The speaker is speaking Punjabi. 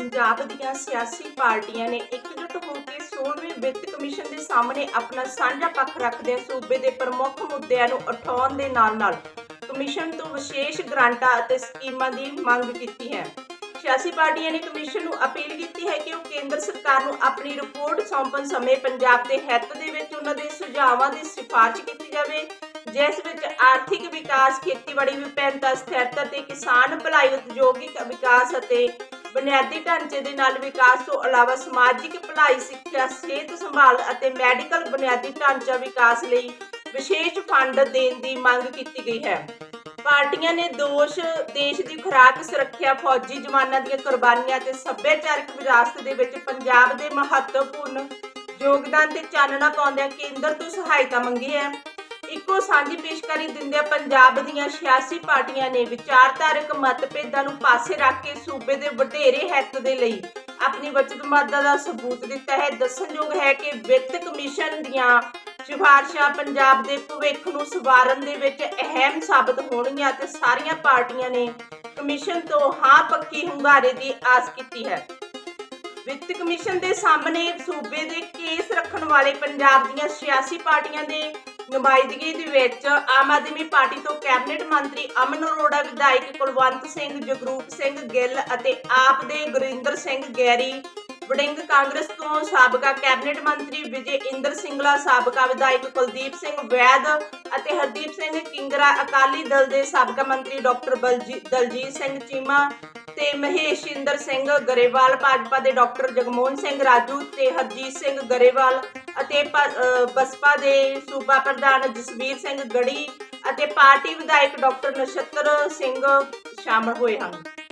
ਪੰਜਾਬ ਦੀਆਂ ਸਿਆਸੀ ਪਾਰਟੀਆਂ ਨੇ ਇਕਜੁੱਟ ਹੋ ਕੇ 16ਵੇਂ ਵਿੱਤ ਕਮਿਸ਼ਨ ਦੇ ਸਾਹਮਣੇ ਆਪਣਾ ਸਾਂਝਾ ਪੱਖ ਰੱਖਦਿਆਂ ਸੂਬੇ ਦੇ ਪ੍ਰਮੁੱਖ ਮੁੱਦਿਆਂ ਨੂੰ ਉਠਾਉਣ ਦੇ ਨਾਲ-ਨਾਲ ਕਮਿਸ਼ਨ ਤੋਂ ਵਿਸ਼ੇਸ਼ ਗ੍ਰਾਂਟਾਂ ਅਤੇ ਸਕੀਮਾਂ ਦੀ ਮੰਗ ਕੀਤੀ ਹੈ। ਸਿਆਸੀ ਪਾਰਟੀਆਂ ਨੇ ਕਮਿਸ਼ਨ ਨੂੰ ਅਪੀਲ ਕੀਤੀ ਹੈ ਕਿ ਉਹ ਕੇਂਦਰ ਸਰਕਾਰ ਨੂੰ ਆਪਣੀ ਰਿਪੋਰਟ ਸੌਂਪਣ ਸਮੇਂ ਪੰਜਾਬ ਦੇ ਹਿੱਤ ਦੇ ਵਿੱਚ ਉਹਨਾਂ ਦੇ ਸੁਝਾਵਾਂ ਦੀ ਸਿਫਾਰਿਸ਼ ਕੀਤੀ ਜਾਵੇ, ਜਿਸ ਵਿੱਚ ਆਰਥਿਕ ਵਿਕਾਸ, ਖੇਤੀਬਾੜੀ ਵਿਭਿੰਨਤਾ, ਸਥਿਰਤਾ ਤੇ ਕਿਸਾਨ ਭਲਾਈ ਉਦਯੋਗਿਕ ਵਿਕਾਸ ਅਤੇ ਬੁਨਿਆਦੀ ਢਾਂਚੇ ਦੇ ਨਾਲ ਵਿਕਾਸ ਤੋਂ ਇਲਾਵਾ ਸਮਾਜਿਕ ਭਲਾਈ, ਸਿੱਖਿਆ, ਸਿਹਤ ਸੰਭਾਲ ਅਤੇ ਮੈਡੀਕਲ ਬੁਨਿਆਦੀ ਢਾਂਚਾ ਵਿਕਾਸ ਲਈ ਵਿਸ਼ੇਸ਼ ਫੰਡ ਦੇਣ ਦੀ ਮੰਗ ਕੀਤੀ ਗਈ ਹੈ। ਪਾਰਟੀਆਂ ਨੇ ਦੋਸ਼, ਦੇਸ਼ ਦੀ ਖੁਰਾਕ ਸੁਰੱਖਿਆ, ਫੌਜੀ ਜਵਾਨਾਂ ਦੀਆਂ ਕੁਰਬਾਨੀਆਂ ਤੇ ਸੱਭਿਆਚਾਰਕ ਵਿਰਾਸਤ ਦੇ ਵਿੱਚ ਪੰਜਾਬ ਦੇ ਮਹੱਤਵਪੂਰਨ ਯੋਗਦਾਨ ਤੇ ਚਾਨਣਾ ਪਾਉਂਦਿਆਂ ਕੇਂਦਰ ਤੋਂ ਸਹਾਇਤਾ ਮੰਗੀ ਹੈ। ਇੱਕੋ ਸਾਂਝੀ ਪੇਸ਼ਕਾਰੀ ਦਿੰਦਿਆਂ ਪੰਜਾਬ ਦੀਆਂ ਸਿਆਸੀ ਪਾਰਟੀਆਂ ਨੇ ਵਿਚਾਰਧਾਰਕ ਮਤਭੇਦਾਂ ਨੂੰ ਪਾਸੇ ਰੱਖ ਕੇ ਸੂਬੇ ਦੇ ਵਡੇਰੇ ਹਿੱਤ ਦੇ ਲਈ ਆਪਣੀ ਵਚਨਬੱਧਤਾ ਦਾ ਸਬੂਤ ਦਿੱਤਾ ਹੈ। ਦੱਸਣਯੋਗ ਹੈ ਕਿ ਵਿੱਤ ਕਮਿਸ਼ਨ ਦੀਆਂ ਸਿਫਾਰਸ਼ਾਂ ਪੰਜਾਬ ਦੇ ਭਵਿੱਖ ਨੂੰ ਸਵਾਰਨ ਦੇ ਵਿੱਚ ਅਹਿਮ ਸਾਬਤ ਹੋਣਗੀਆਂ ਤੇ ਸਾਰੀਆਂ ਪਾਰਟੀਆਂ ਨੇ ਕਮਿਸ਼ਨ ਤੋਂ ਹਾਂ ਪੱਕੀ ਹੁੰਗਾਰੇ ਦੀ ਆਸ ਕੀਤੀ ਹੈ। ਵਿੱਤ ਕਮਿਸ਼ਨ ਦੇ ਸਾਹਮਣੇ ਸੂਬੇ ਦੇ ਕੇਸ ਰੱਖਣ ਵਾਲੇ ਪੰਜਾਬ ਦੀਆਂ ਸਿਆਸੀ ਪਾਰਟੀਆਂ ਦੇ ਨੁਮਾਇੰਦਗੀ ਦੇ ਵਿੱਚ ਆਮ ਆਦਮੀ ਪਾਰਟੀ ਤੋਂ ਕੈਬਨਿਟ ਮੰਤਰੀ ਅਮਨ ਅਰੋੜਾ, ਵਿਧਾਇਕ ਕੁਲਵੰਤ ਸਿੰਘ, ਜਗਰੂਪ ਸਿੰਘ ਗਿੱਲ ਅਤੇ ਆਪ ਦੇ ਗੁਰਿੰਦਰ ਸਿੰਘ ਗੈਰੀ, ਵੜਿੰਗ ਕਾਂਗਰਸ ਤੋਂ ਸਾਬਕਾ ਕੈਬਨਿਟ ਮੰਤਰੀ ਵਿਜੇ ਇੰਦਰ ਸਿੰਗਲਾ, ਸਾਬਕਾ ਵਿਧਾਇਕ ਕੁਲਦੀਪ ਸਿੰਘ ਵੈਦ ਅਤੇ ਹਰਦੀਪ ਸਿੰਘ ਕਿੰਗਰਾ, ਅਕਾਲੀ ਦਲ ਦੇ ਸਾਬਕਾ ਮੰਤਰੀ ਡਾਕਟਰ ਬਲਜੀ- ਦਲਜੀਤ ਸਿੰਘ ਚੀਮਾ ਤੇ ਮਹੇਸ਼ ਇੰਦਰ ਸਿੰਘ ਗਰੇਵਾਲ, ਭਾਜਪਾ ਦੇ ਡਾਕਟਰ ਜਗਮੋਹਨ ਸਿੰਘ ਰਾਜੂ ਤੇ ਹਰਜੀਤ ਸਿੰਘ ਗਰੇਵਾਲ। ਅਤੇ ਬਸਪਾ ਦੇ ਸੂਬਾ ਪ੍ਰਧਾਨ ਜਸਵੀਰ ਸਿੰਘ ਗੜੀ ਅਤੇ ਪਾਰਟੀ ਵਿਧਾਇਕ ਡਾਕਟਰ ਨਛੱਤਰ ਸਿੰਘ ਸ਼ਾਮਲ ਹੋਏ ਹਨ।